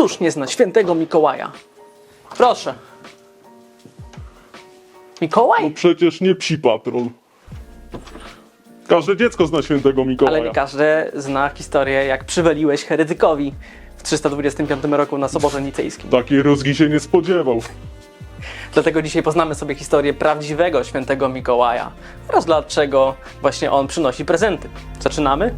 Któż nie zna świętego Mikołaja? Proszę. Mikołaj? No przecież nie psi patrol. Każde dziecko zna świętego Mikołaja. Ale nie każdy zna historię, jak przywaliłeś heretykowi w 325 roku na Soborze Nicejskim. Takiej rózgi się nie spodziewał. Dlatego dzisiaj poznamy sobie historię prawdziwego świętego Mikołaja oraz dlaczego właśnie on przynosi prezenty. Zaczynamy?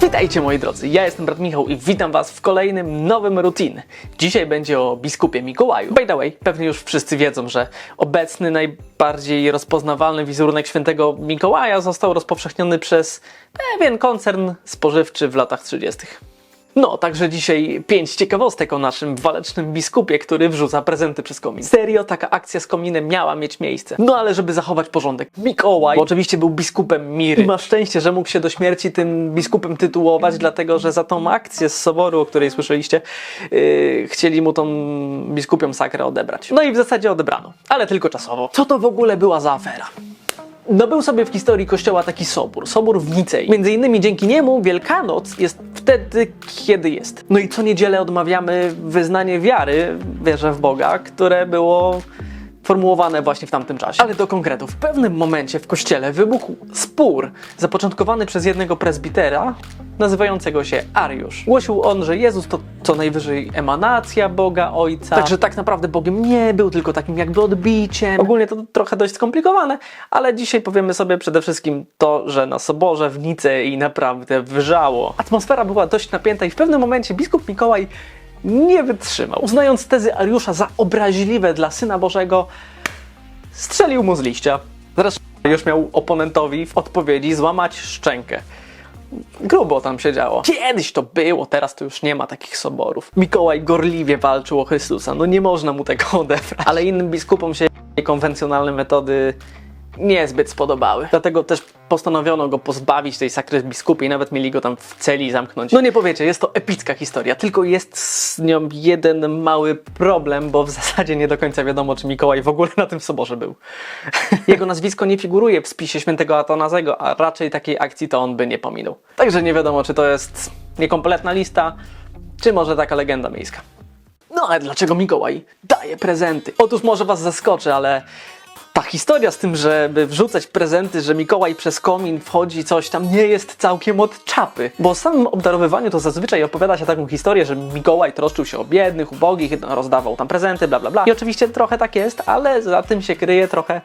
Witajcie moi drodzy, ja jestem brat Michał i witam was w kolejnym nowym routine. Dzisiaj będzie o biskupie Mikołaju. By the way, pewnie już wszyscy wiedzą, że obecny najbardziej rozpoznawalny wizerunek świętego Mikołaja został rozpowszechniony przez pewien koncern spożywczy w latach 30. No, także dzisiaj pięć ciekawostek o naszym walecznym biskupie, który wrzuca prezenty przez komin. Serio, taka akcja z kominem miała mieć miejsce. No ale żeby zachować porządek, Mikołaj bo oczywiście był biskupem Miry. I ma szczęście, że mógł się do śmierci tym biskupem tytułować, dlatego że za tą akcję z soboru, o której słyszeliście, yy, chcieli mu tą biskupią sakrę odebrać. No i w zasadzie odebrano, ale tylko czasowo. Co to w ogóle była za afera? No był sobie w historii kościoła taki sobór, sobór w Nicei. Między innymi dzięki niemu Wielkanoc jest wtedy, kiedy jest. No i co niedzielę odmawiamy wyznanie wiary, wierzę w Boga, które było formułowane właśnie w tamtym czasie. Ale do konkretu. W pewnym momencie w kościele wybuchł spór zapoczątkowany przez jednego prezbitera nazywającego się Ariusz. Głosił on, że Jezus to co najwyżej emanacja Boga Ojca. Także tak naprawdę Bogiem nie był, tylko takim jakby odbiciem. Ogólnie to trochę dość skomplikowane, ale dzisiaj powiemy sobie przede wszystkim to, że na soborze w Nicei naprawdę wrzało. Atmosfera była dość napięta i w pewnym momencie biskup Mikołaj nie wytrzymał. Uznając tezy Ariusza za obraźliwe dla Syna Bożego, strzelił mu z liścia. Zresztą już miał oponentowi w odpowiedzi złamać szczękę. Grubo tam się działo. Kiedyś to było, teraz to już nie ma takich soborów. Mikołaj gorliwie walczył o Chrystusa, no nie można mu tego odebrać. Ale innym biskupom się konwencjonalne metody niezbyt spodobały. Dlatego też postanowiono go pozbawić tej sakry biskupiej, nawet mieli go tam w celi zamknąć. No nie powiecie, jest to epicka historia, tylko jest z nią jeden mały problem, bo w zasadzie nie do końca wiadomo, czy Mikołaj w ogóle na tym soborze był. Jego nazwisko nie figuruje w spisie świętego Atanazego, a raczej takiej akcji to on by nie pominął. Także nie wiadomo, czy to jest niekompletna lista, czy może taka legenda miejska. No ale dlaczego Mikołaj daje prezenty? Otóż może was zaskoczy, ale ta historia z tym, żeby wrzucać prezenty, że Mikołaj przez komin wchodzi coś tam, nie jest całkiem od czapy. Bo o samym obdarowywaniu to zazwyczaj opowiada się taką historię, że Mikołaj troszczył się o biednych, ubogich, no, rozdawał tam prezenty, bla bla bla. I oczywiście trochę tak jest, ale za tym się kryje trochę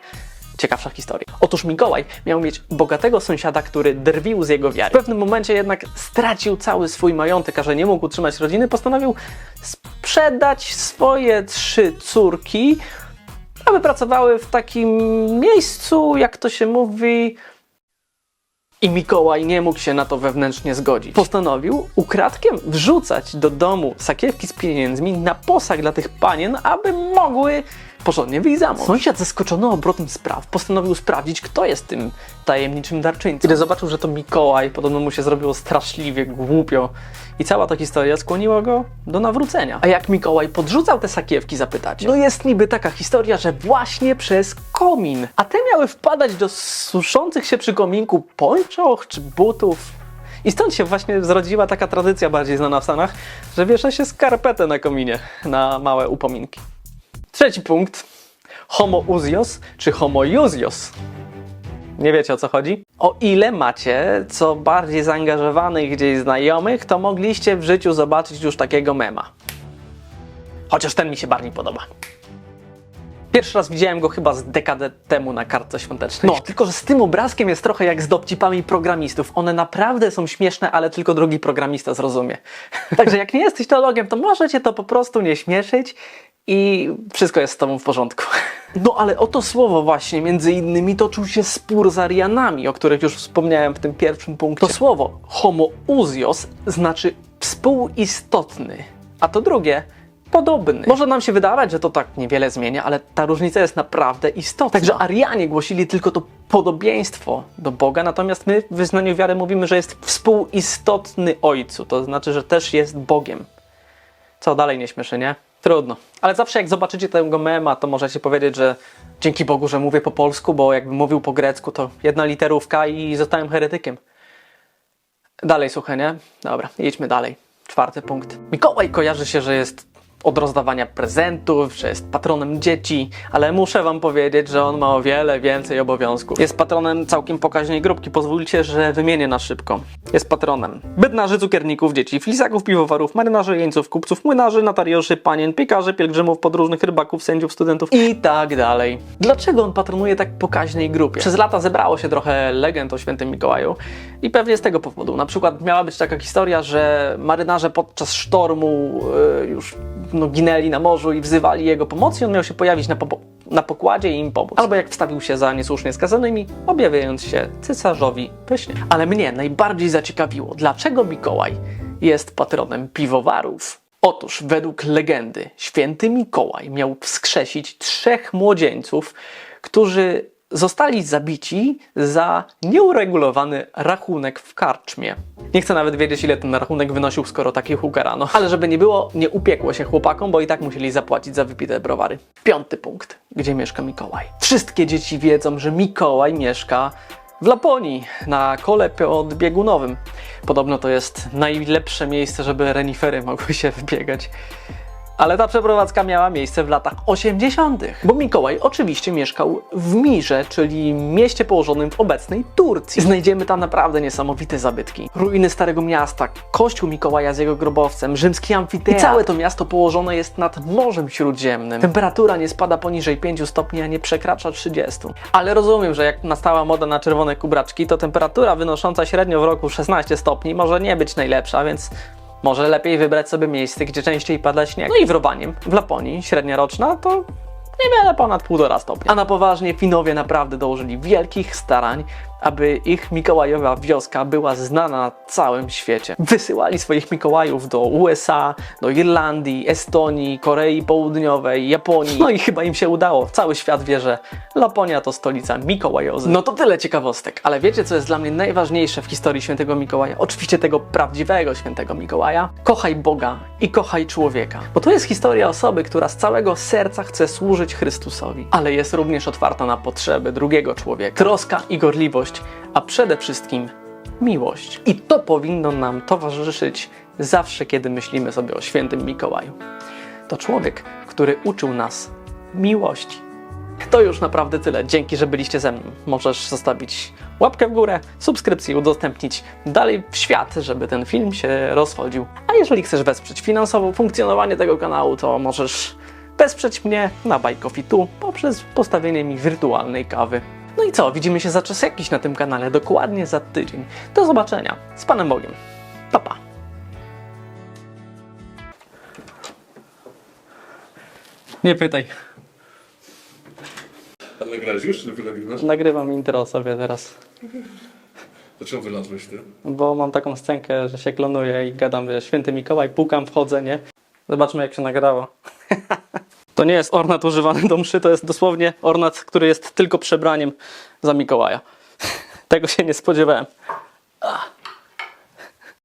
ciekawsza historia. Otóż Mikołaj miał mieć bogatego sąsiada, który drwił z jego wiary. W pewnym momencie jednak stracił cały swój majątek, a że nie mógł utrzymać rodziny, postanowił sprzedać swoje trzy córki, aby pracowały w takim miejscu, jak to się mówi. I Mikołaj nie mógł się na to wewnętrznie zgodzić. Postanowił ukradkiem wrzucać do domu sakiewki z pieniędzmi na posag dla tych panien, aby mogły porządnie wyjść za mąż. Sąsiad zaskoczony obrotem spraw postanowił sprawdzić, kto jest tym tajemniczym darczyńcą. Kiedy zobaczył, że to Mikołaj, podobno mu się zrobiło straszliwie głupio i cała ta historia skłoniła go do nawrócenia. A jak Mikołaj podrzucał te sakiewki, zapytacie? No jest niby taka historia, że właśnie przez komin. A te miały wpadać do suszących się przy kominku pończoch czy butów. I stąd się właśnie zrodziła taka tradycja bardziej znana w Stanach, że wiesza się skarpetę na kominie na małe upominki. Trzeci punkt. Homo uzios czy homo juzios? Nie wiecie o co chodzi? O ile macie co bardziej zaangażowanych gdzieś znajomych, to mogliście w życiu zobaczyć już takiego mema. Chociaż ten mi się bardziej podoba. Pierwszy raz widziałem go chyba z dekadę temu na kartce świątecznej. No, tylko że z tym obrazkiem jest trochę jak z dowcipami programistów. One naprawdę są śmieszne, ale tylko drugi programista zrozumie. Także jak nie jesteś teologiem, to możecie to po prostu nie śmieszyć i wszystko jest z tobą w porządku. No ale o to słowo właśnie, między innymi toczył się spór z Arianami, o których już wspomniałem w tym pierwszym punkcie. To słowo homoousios znaczy współistotny, a to drugie podobny. Może nam się wydawać, że to tak niewiele zmienia, ale ta różnica jest naprawdę istotna. Także Arianie głosili tylko to podobieństwo do Boga, natomiast my w wyznaniu wiary mówimy, że jest współistotny Ojcu, to znaczy, że też jest Bogiem. Co dalej nie śmieszy, nie? Trudno. Ale zawsze jak zobaczycie tego mema, to możecie powiedzieć, że dzięki Bogu, że mówię po polsku, bo jakbym mówił po grecku, to jedna literówka i zostałem heretykiem. Dalej suche, nie? Dobra, jedźmy dalej. Czwarty punkt. Mikołaj kojarzy się, że jest od rozdawania prezentów, że jest patronem dzieci, ale muszę wam powiedzieć, że on ma o wiele więcej obowiązków. Jest patronem całkiem pokaźnej grupki, pozwólcie, że wymienię na szybko. Jest patronem bydnarzy, cukierników, dzieci, flisaków, piwowarów, marynarzy, jeńców, kupców, młynarzy, notariuszy, panien, piekarzy, pielgrzymów, podróżnych, rybaków, sędziów, studentów i tak dalej. Dlaczego on patronuje tak pokaźnej grupie? Przez lata zebrało się trochę legend o świętym Mikołaju i pewnie z tego powodu. Na przykład miała być taka historia, że marynarze podczas sztormu e, już no, ginęli na morzu i wzywali jego pomocy on miał się pojawić na, popo- na pokładzie i im pomóc. Albo jak wstawił się za niesłusznie skazanymi, objawiając się cesarzowi pysznie. Ale mnie najbardziej zaciekawiło, dlaczego Mikołaj jest patronem piwowarów. Otóż według legendy święty Mikołaj miał wskrzesić trzech młodzieńców, którzy zostali zabici za nieuregulowany rachunek w karczmie. Nie chcę nawet wiedzieć, ile ten rachunek wynosił, skoro takich ukarano. Ale żeby nie było, nie upiekło się chłopakom, bo i tak musieli zapłacić za wypite browary. Piąty punkt. Gdzie mieszka Mikołaj? Wszystkie dzieci wiedzą, że Mikołaj mieszka w Laponii, na kole podbiegunowym. Podobno to jest najlepsze miejsce, żeby renifery mogły się wybiegać. Ale ta przeprowadzka miała miejsce w latach 80., bo Mikołaj oczywiście mieszkał w Mirze, czyli mieście położonym w obecnej Turcji. Znajdziemy tam naprawdę niesamowite zabytki. Ruiny Starego Miasta, kościół Mikołaja z jego grobowcem, rzymski amfiteatr. I całe to miasto położone jest nad Morzem Śródziemnym. Temperatura nie spada poniżej 5 stopni, a nie przekracza 30. Ale rozumiem, że jak nastała moda na czerwone kubraczki, to temperatura wynosząca średnio w roku 16 stopni może nie być najlepsza, więc może lepiej wybrać sobie miejsce, gdzie częściej pada śnieg. No i w Rowaniem, w Laponii, średnia roczna to niewiele ponad 1,5 stopnia. A na poważnie Finowie naprawdę dołożyli wielkich starań, aby ich Mikołajowa wioska była znana na całym świecie. Wysyłali swoich Mikołajów do USA, do Irlandii, Estonii, Korei Południowej, Japonii. No i chyba im się udało. Cały świat wie, że Laponia to stolica Mikołajozy. No to tyle ciekawostek, ale wiecie co jest dla mnie najważniejsze w historii świętego Mikołaja? Oczywiście tego prawdziwego świętego Mikołaja. Kochaj Boga i kochaj człowieka. Bo to jest historia osoby, która z całego serca chce służyć Chrystusowi, ale jest również otwarta na potrzeby drugiego człowieka. Troska i gorliwość, a przede wszystkim miłość. I to powinno nam towarzyszyć zawsze, kiedy myślimy sobie o świętym Mikołaju. To człowiek, który uczył nas miłości. To już naprawdę tyle. Dzięki, że byliście ze mną. Możesz zostawić łapkę w górę, subskrypcję udostępnić dalej w świat, żeby ten film się rozchodził. A jeżeli chcesz wesprzeć finansowo funkcjonowanie tego kanału, to możesz wesprzeć mnie na Buy Coffee Tu poprzez postawienie mi wirtualnej kawy. No i co? Widzimy się za czas jakiś na tym kanale, dokładnie za tydzień. Do zobaczenia. Z Panem Bogiem. Pa, pa. Nie pytaj. A nagrałeś już, czy dopiero nagrywasz? Nagrywam intro sobie teraz. Dlaczego wylazłeś ty? Bo mam taką scenkę, że się klonuję i gadam, że święty Mikołaj, pukam, wchodzę, nie? Zobaczmy, jak się nagrało. To nie jest ornat używany do mszy, to jest dosłownie ornat, który jest tylko przebraniem za Mikołaja. Tego się nie spodziewałem.